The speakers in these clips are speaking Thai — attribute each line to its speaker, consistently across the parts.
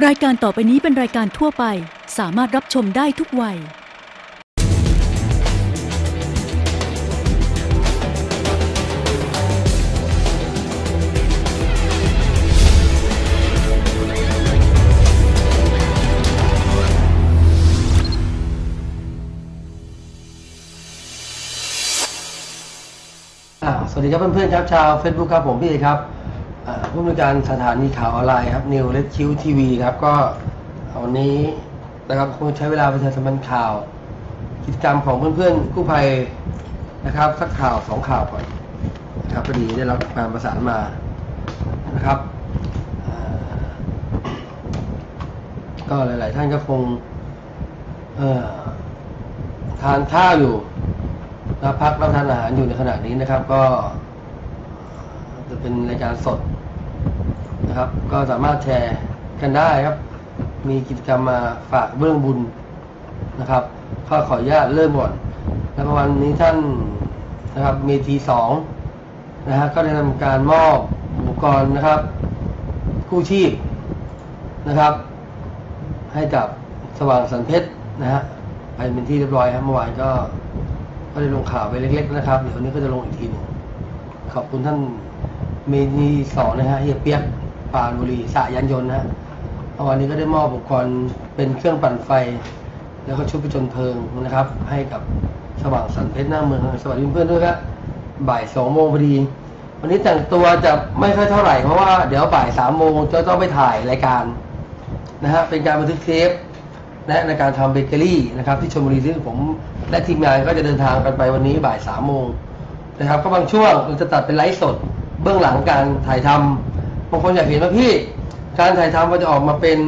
Speaker 1: รายการต่อไปนี้เป็นรายการทั่วไป สามารถรับชมได้ทุกวัย
Speaker 2: อ่าสวัสดีครับเพื่อนๆครับชาว Facebook ครับผมพี่เอกครับ ผู้อำนวยการสถานีข่าวออนไลน์ครับนิวเลดคิวทีวีครับก็วันนี้นะครับคงใช้เวลาประชาสัมพันธ์ข่าว กิจกรรมของเพื่อนๆกู้ภัยนะครับสักข่าวสองข่าวก่อนนะครับพอดีได้รับการประสานมานะครับอ่าก็หลาย ๆ ท่านก็คงทานข้าวอยู่รับพักรับทานอาหารอยู่ในขณะนี้นะครับ ก็ จะเป็นรายการสดนะครับ ก็สามารถแชร์กันได้ครับ มีกิจกรรมมาฝากเบื้องบุญนะครับก็ขออนุญาตเริ่มก่อนแล้ววันนี้ท่านนะครับมีทีสองนะฮะก็ได้ทำการมอบอุปกรณ์นะครับกู้ชีพนะครับ ให้กับสว่างสันเพชรนะฮะไปเป็นที่เรียบร้อยครับเมื่อวานก็ก็ได้ลงข่าวไปเล็ก ๆ นะครับ เดี๋ยววันนี้ก็จะลงอีกทีหนึงขอบคุณท่าน มนีสองนะฮะเฮียเปียกปานบุรีสายันยนต์นะฮะวันนี้ก็ได้มอบอุปกรณ์เป็นเครื่องปั่นไฟ แล้วก็ชุดประจนเพลิงนะครับ ให้กับสว่างสันเพชรหน้าเมืองสวัสดีเพื่อนด้วยครับบ่ายสองโมงพอดี วันนี้แต่งตัวจะไม่ค่อยเท่าไหร่เพราะว่าเดี๋ยวบ่ายสามโมงจะต้องไปถ่ายรายการนะฮะเป็นการบันทึกเทปและในการทำเบเกอรี่นะครับที่ชลบุรีซึ่งผมและทีมงานก็จะเดินทางกันไปวันนี้บ่ายสามโมงนะครับก็บางช่วงเราจะตัดเป็นไลฟ์สด เบื้องหลังการถ่ายทำบางคนอยากเห็นว่าพี่ การถ่ายทำมันจะออกมาเป็น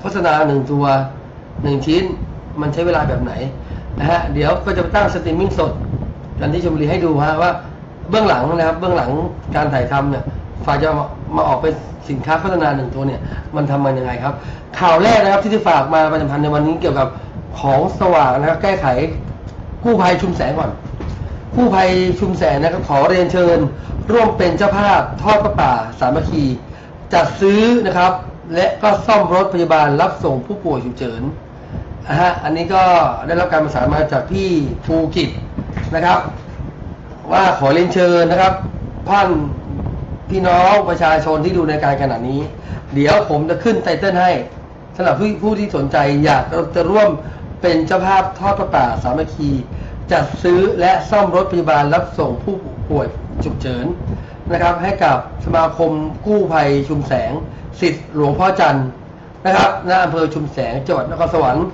Speaker 2: โฆษณาหนึ่งตัวหนึ่งชิ้น มันใช้เวลาแบบไหนนะฮะเดี๋ยวก็จะไปตั้งสตรีมมิ่งสดกันที่ชลบุรีให้ดูฮะว่าเบื้องหลังนะครับเบื้องหลังการถ่ายทำเนี่ยฝ่ายจะมาออกเป็นสินค้าโฆษณาหนึ่งตัวเนี่ย มันทำมันยังไงครับ ข่าวแรกนะครับที่จะฝากมาประจำพันธ์ในวันนี้เกี่ยวกับของสว่างนะครับแก้ไขกู้ภัยชุมแสงก่อน กู้ภัยชุมแสงนะครับขอเรียนเชิญ ร่วมเป็นเจ้าภาพทอดพระป่าสามัคคีจัดซื้อนะครับ และก็ซ่อมรถพยาบาลรับส่งผู้ป่วยฉุกเฉินนะฮะอันนี้ก็ได้รับการประสานมาจากพี่ภูกิจนะครับ ว่าขอเรียนเชิญนะครับท่านพี่น้องประชาชนที่ดูในการขณะนี้ เดี๋ยวผมจะขึ้นไตเติ้ลให้สำหรับผู้ผู้ที่สนใจอยากจะร่วมเป็นเจ้าภาพทอดประป่าสามัคคี จัดซื้อและซ่อมรถพยาบาลรับส่งผู้ป่วยฉุกเฉินนะครับให้กับสมาคมกู้ภัยชุมแสงสิทธิ์หลวงพ่อจันทร์นะครับณอำเภอชุมแสงจังหวัดนครสวรรค์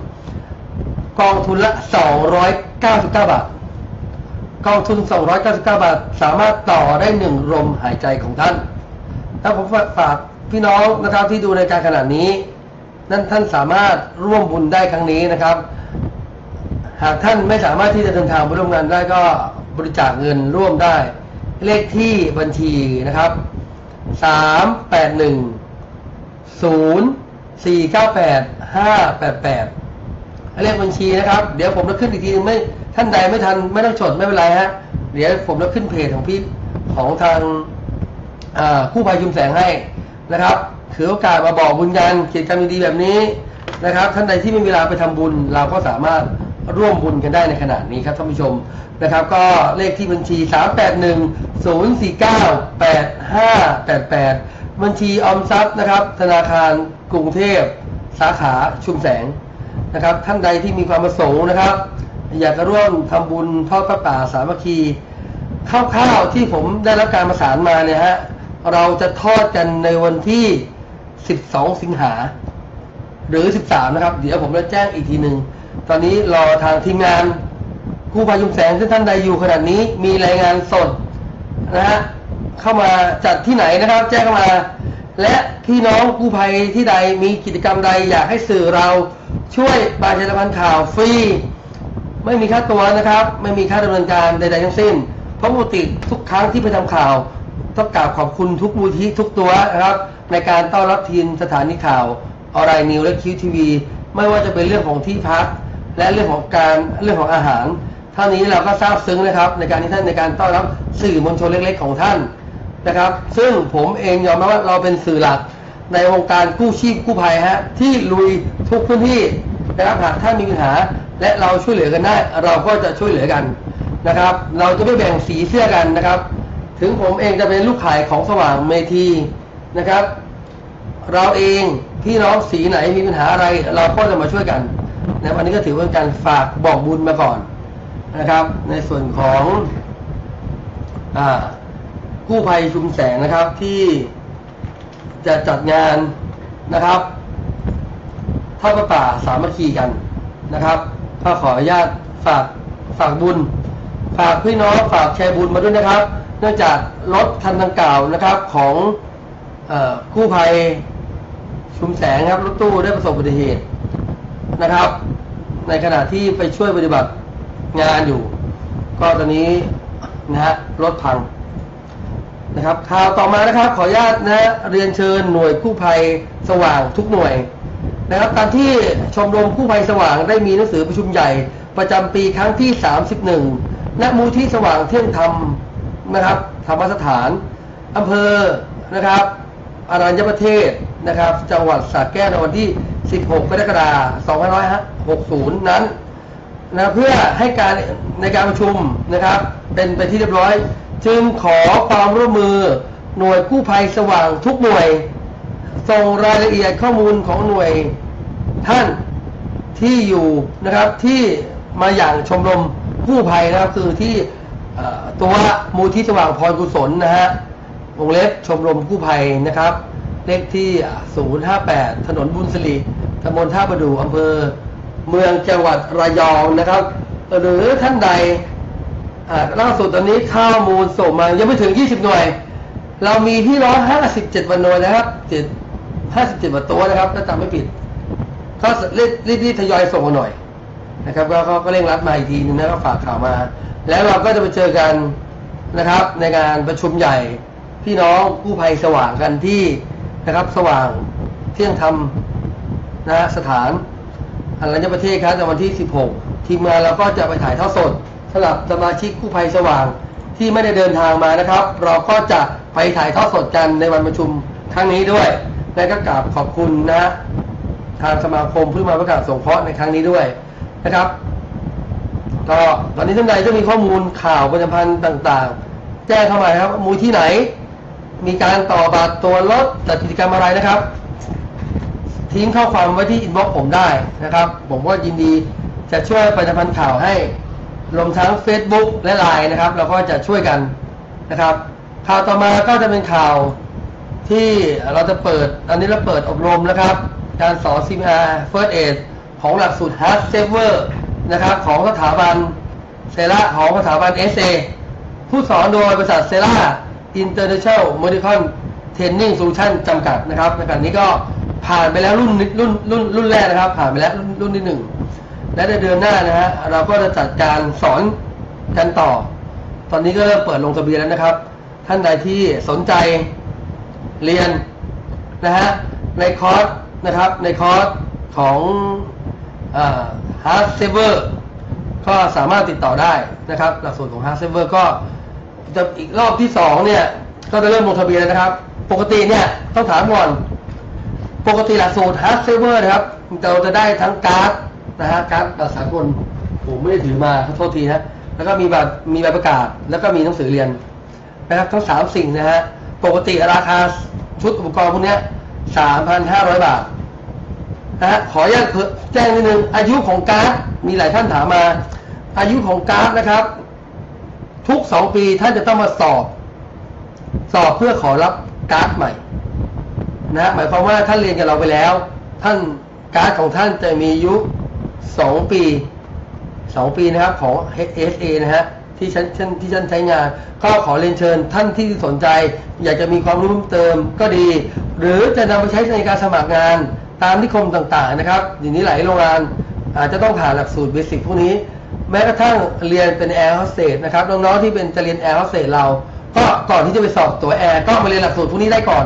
Speaker 2: กองทุนละ 299 บาท กองทุน 299 บาท สามารถต่อได้หนึ่งลมหายใจของท่าน ถ้าผมฝากพี่น้องนะครับที่ดูในการขนาดนี้ นั่นท่านสามารถร่วมบุญได้ครั้งนี้นะครับ หากท่านไม่สามารถที่จะเดินทางไปร่วมงานได้ก็บริจาคเงินร่วมได้ เลขที่บัญชีนะครับ381 0 498 588เลขบัญชีนะครับ เดี๋ยวผมจะขึ้นอีกทีนึงไม่ท่านใดไม่ทันไม่ต้องจดไม่เป็นไรฮะเดี๋ยวผมจะขึ้นเพจของพี่ของทางอ่ากู้ภัยชุมแสงให้นะครับถือโอกาสมาบอกบุญกันกิจกรรมดีๆแบบนี้นะครับ ท่านใดที่ไม่มีเวลาไปทำบุญเราก็สามารถ ร่วมบุญกันได้ในขณะนี้ครับท่านผู้ชมนะครับ ก็เลขที่บัญชี 381 049 8588 บัญชีออมทรัพย์นะครับ ธนาคารกรุงเทพสาขาชุมแสงนะครับ ท่านใดที่มีความประสงค์นะครับ อยากจะร่วมทำบุญทอดพระป่าสามัคคีคร่าวๆที่ผมได้รับการประสานมาเนี่ยฮะเราจะทอดกันในวันที่ 12 สิงหา หรือ 13 นะครับ เดี๋ยวผมจะแจ้งอีกทีหนึ่ง ตอนนี้รอทางทีมงานกู้ภัยยุมแสงซึ่งท่านใดอยู่ขนาดนี้มีรายงานสดนะฮะเข้ามาจัดที่ไหนนะครับ แจ้งเข้ามา และพี่น้องกู้ภัยที่ใดมีกิจกรรมใดอยากให้สื่อเราช่วยประชาสัมพันธ์ข่าวฟรีไม่มีค่าตัวนะครับ ไม่มีค่าดำเนินการใดๆทั้งสิ้น เพราะปกติทุกครั้งที่ไปทำข่าวต้องกราบขอบคุณทุกมูลที่ทุกตัวนะครับ ในการต้อนรับทีมสถานีข่าวออนไลน์นิวและคิวทีวีไม่ว่าจะเป็นเรื่องของที่พัก และเรื่องของการเรื่องของอาหาร เท่านี้เราก็ทราบซึ้งนะครับ ในการที่ท่านในการต้อนรับสื่อมวลชนเล็ก ๆ ของท่านนะครับ ซึ่งผมเองยอมรับว่าเราเป็นสื่อหลักในวงการกู้ชีพกู้ภัยฮะที่ลุยทุกพื้นที่นะครับหากท่านมีปัญหา และเราช่วยเหลือกันได้ เราก็จะช่วยเหลือกันนะครับ เราจะไม่แบ่งสีเสื้อกันนะครับ ถึงผมเองจะเป็นลูกขายของสว่างเมทีนะครับ เราเองพี่น้องสีไหนมีปัญหาอะไร เราก็จะมาช่วยกัน นะวันนี้ก็ถือว่าการฝากบอกบุญมาก่อนนะครับ ในส่วนของอกู้ภัยชุมแสงนะครับที่จะจัดงานนะครับทอดประป่าสามัคคีกันนะครับก็ขออนุญาตฝากฝากบุญ ฝากพี่น้องฝากแชร์บุญมาด้วยนะครับ เนื่องจากรถคันดังกล่าวนะครับของกู้ภัยชุมแสงครับรถตู้ได้ประสบอุบัติเหตุ นะครับ ในขณะที่ไปช่วยปฏิบัติงานอยู่ ก็ตอนนี้นะฮะรถพังนะครับข่าวต่อมานะครับ ขออนุญาตนะเรียนเชิญหน่วยกู้ภัยสว่างทุกหน่วยนะครับการที่ชมรมกู้ภัยสว่างได้มีหนังสือประชุมใหญ่ ประจำปีครั้งที่ 31ณมูลที่สว่างเที่ยงธรรมนะครับธรรมสถานอำเภอนะครับอารัญญประเทศนะครับ จังหวัดสระแก้วในวันที่ 16 กรกฎาคม2560 นั้นนะเพื่อให้การในการประชุมนะครับ เป็นไปที่เรียบร้อย จึงขอความร่วมมือหน่วยกู้ภัยสว่างทุกหน่วย ส่งรายละเอียดข้อมูลของหน่วยท่านที่อยู่นะครับที่มาอย่างชมรมกู้ภัยนะครับคือที่ตัวมูลที่สว่างพรกุศลนะฮะวงเล็บชมรมกู้ภัยนะครับ เลขที่ 058 ถนนบุญสิริตำบลท่าประดูอำเภอ เมืองจังหวัดระยองนะครับ หรือท่านใดอ่าล่าสุดตอนนี้ข้อมูลส่งมายังไม่ถึง 20 หน่วย เรามีที่ร้อย57วันหน่วยนะครับ7 57วันตัวนะครับถ้าจำไม่ผิด ก็รีบรีบรีบทยอยส่งมาหน่อยนะครับก็ก็ก็เร่งรัดมาอีกทีนึงนะก็ฝากข่าวมา แล้วเราก็จะไปเจอกันนะครับ ในการประชุมใหญ่พี่น้องกู้ภัยสว่างกันที่ นะครับ สว่างเที่ยงธรรมนะสถานอันรัญญประเทศครับในวันที่ 16 ทีมงานเราก็จะไปถ่ายทอดสดสำหรับสมาชิกกู้ภัยสว่างที่ไม่ได้เดินทางมานะครับ เราก็จะไปถ่ายทอดสดกันในวันประชุมครั้งนี้ด้วยและก็กราบขอบคุณนะทางสมาคมเพื่อมาประกาศสงเคราะห์ในครั้งนี้ด้วยนะครับก็ตอนนี้ท่านใดจะมีข้อมูลข่าวประจำพันธ์ต่าง ๆ แจ้งเข้ามาครับมูลที่ไหน มีการต่อบัตรตัวรถจัดกิจกรรมอะไรนะครับ ทิ้งข้อความไว้ที่อินบ็อกซ์ผมได้นะครับ ผมก็ยินดีจะช่วยประชาพันธ์ข่าวให้รวมทั้ง Facebook และ Line นะครับ เราก็จะช่วยกันนะครับ ข่าวต่อมาก็จะเป็นข่าวที่เราจะเปิดอันนี้เราเปิดอบรมนะครับ การสอน CPR First Aid ของหลักสูตร Heart Saver นะครับ ของสถาบันเซราของสถาบัน SA ผู้สอนโดยบริษัทเซรา International Medical Training Solution จำกัดนะครับในการนี้ก็ผ่านไปแล้วรุ่นรุ่นรุ่นรุ่นแรกนะครับ ผ่านไปแล้วรุ่นรุ่นที่หนึ่งและในเดือนหน้านะฮะเราก็จะจัดการสอนกันต่อ ตอนนี้ก็เริ่มเปิดลงทะเบียนแล้วนะครับ ท่านใดที่สนใจเรียนนะฮะในคอร์สนะครับในคอร์สของฮาร์ดเซเวอร์ก็สามารถติดต่อได้นะครับ หลักสูตรของฮาร์ดเซเวอร์ก็ จะอีกรอบที่สองเนี่ย ก็จะเริ่มลงทะเบียนนะครับ ปกติเนี่ยต้องถามก่อน ปกติหลักสูตร Hard Saver นะครับ เราจะได้ทั้งการ์ดนะฮะการ์ดแบบสากลผมไม่ได้ถือมาขอโทษทีนะแล้วก็มีแบบมีใบประกาศ แล้วก็มีหนังสือเรียนนะครับทั้งสามสิ่งนะฮะปกติราคาชุดอุปกรณ์พวกนี้สามพันห้าร้อยบาทนะฮะขออนุญาตแจ้งนิดนึงอายุของการ์ดมีหลายท่านถามมา อายุของการ์ดนะครับ ทุกสองปีท่านจะต้องมาสอบ สอบเพื่อขอรับการ์ดใหม่นะหมายความว่าท่านเรียนกับเราไปแล้ว ท่านการ์ดของท่านจะมีอายุสองปีสองปีนะครับของ HSA นะฮะที่ฉันฉันที่ฉันใช้งาน ก็ขอเรียนเชิญท่านที่สนใจ อยากจะมีความรู้เพิ่มเติมก็ดี หรือจะนำไปใช้ในการสมัครงานตามนิคมต่างๆนะครับอย่างนี้หลายโรงงานอาจจะต้องผ่านหลักสูตรเบสิกพวกนี้ แม้กระทั่งเรียนเป็นแอร์โฮสเตสนะครับน้องๆที่เป็นจะเรียนแอร์โฮสเตสเรา ก็ก่อนที่จะไปสอบตัวแอร์ก็มาเรียนหลักสูตรพวกนี้ได้ก่อน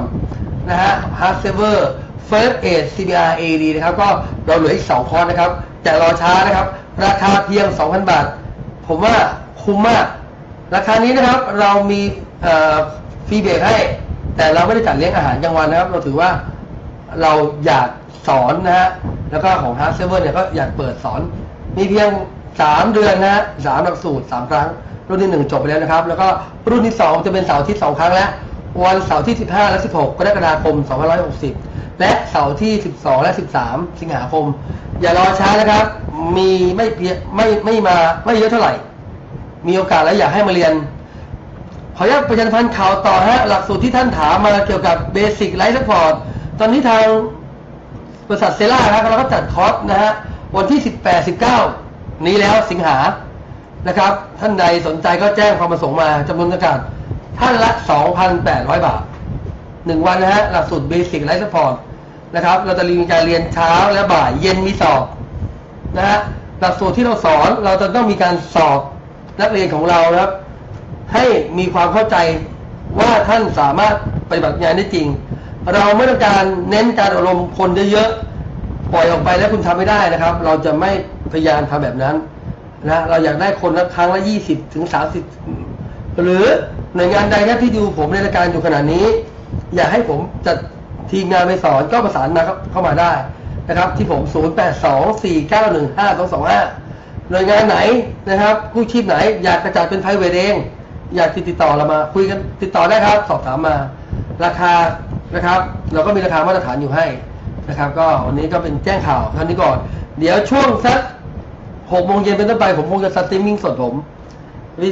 Speaker 2: นะฮะ Hard Saver First Aid CPR AD นะครับก็เราเหลืออีก 2 คอร์สนะครับแต่รอช้านะครับ ราคาเพียง 2,000 บาท ผมว่าคุ้มมาก ราคานี้นะครับเรามีฟรีเบรกให้ แต่เราไม่ได้จัดเลี้ยงอาหารกลางวันนะครับ เราถือว่าเราอยากสอนนะฮะแล้วก็ของ Hard Server เนี่ยก็อยากเปิดสอนมีเพียง 3เดือนนะฮะสามหลักสูตร3ครั้ง รุ่นที่1จบไปแล้วนะครับ แล้วก็รุ่นที่2จะเป็นเสาร์ที่2ครั้งแล้ว วันเสาร์ที่15และ16กกรกฎาคม2560และเสาร์ที่12และ13สิงหาคม อย่ารอช้านะครับ มีไม่เพียไม่ไม่มาไม่เยอะเท่าไหร่ มีโอกาสแล้วอยากให้มาเรียน ขออนุญาตประชาสัมพันธ์ข่าวต่อฮะหลักสูตรที่ท่านถามมาเกี่ยวกับเบสิกไลฟ์สปอร์ตตอนนี้ทางบริษัทเซล่าครับเราก็จัดคอร์สนะฮะวันที่ 18 19 นี้แล้วสิงหานะครับ ท่านใดสนใจก็แจ้งความประสงค์มาจำนวนจำกัดท่านละ 2,800 บาทหนึ่งวันนะฮะหลักสูตรเบสิกไลฟ์สปอร์ตนะครับ เราจะมีการเรียนเช้าและบ่ายเย็นมีสอบนะฮะหลักสูตรที่เราสอนเราจะต้องมีการสอบนักเรียนของเรานะครับ ให้มีความเข้าใจว่าท่านสามารถปฏิบัติงานได้จริง เราไม่ต้องการเน้นการอบรมคนเยอะๆปล่อยออกไปแล้วคุณทำไม่ได้นะครับ เราจะไม่ พยายามทำแบบนั้นนะเราอยากได้คนละครั้งละยี่สิบถึงสามสิบหรือหน่วยงานใดครับที่ดูผมในรายการอยู่ขนาดนี้ อยากให้ผมจัดทีมงานไปสอนก็ประสานมาเข้ามาได้นะครับ ที่ผม 0 8 2 4 9 1 5 2 2 5 หน่วยงานไหนนะครับกู้ชีพไหน อยากกระจายเป็นไพรเวทเอง อยากติดต่อเรามา คุยกันติดต่อได้ครับ สอบถามมา ราคานะครับ เราก็มีราคามาตรฐานอยู่ให้นะครับ ก็วันนี้ก็เป็นแจ้งข่าวเท่านี้ก่อน เดี๋ยวช่วงสักหกโมงเย็นเป็นต้นไป ผมคงจะสตรีมมิ่งสดผมวิ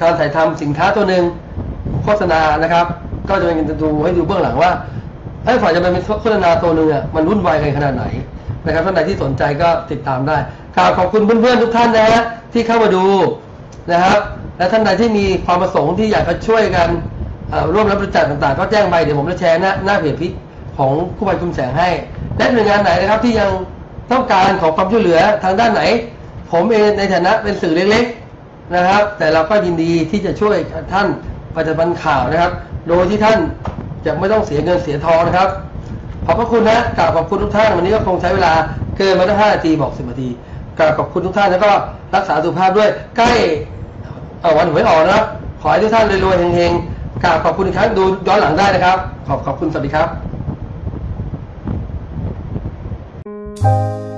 Speaker 2: การถ่ายทำสินค้าตัวหนึ่งโฆษณานะครับ ก็จะเป็นจะดูให้ดูเบื้องหลังว่าไอ้ฝ่ายจะเป็นโฆษณาตัวหนึ่งอะมันวุ่นวายกันขนาดไหนนะครับท่านใดที่สนใจก็ติดตามได้กราบขอบคุณเพื่อนๆทุกท่านนะฮะที่เข้ามาดูนะครับ และท่านใดที่มีความประสงค์ที่อยากจะช่วยกันร่วมรับบริจาคต่างๆ ก็แจ้งไปเดี๋ยวผมจะแชร์หน้าหน้าเพจพิษของคู่ภัยคุมแสงให้และหน่วยงานไหนนะครับที่ยัง ต้องการขอความช่วยเหลือทางด้านไหน ผมเองในฐานะเป็นสื่อเล็กๆนะครับ แต่เราก็ยินดีที่จะช่วยท่านประชาสัมพันธ์ข่าวนะครับ โดยที่ท่านจะไม่ต้องเสียเงินเสียทองนะครับ ขอบพระคุณนะกราบขอบคุณทุกท่านวันนี้ก็คงใช้เวลาเกินมาตั้งห้านาทีบอกสิบนาทีกราบขอบคุณทุกท่านแล้วก็รักษาสุขภาพด้วยใกล้วันหวยออกนะขอให้ทุกท่านรวยๆเฮงๆกราบขอบคุณอีกครั้งดูย้อนหลังได้นะครับ ขอบขอบคุณสวัสดีครับ 嗯。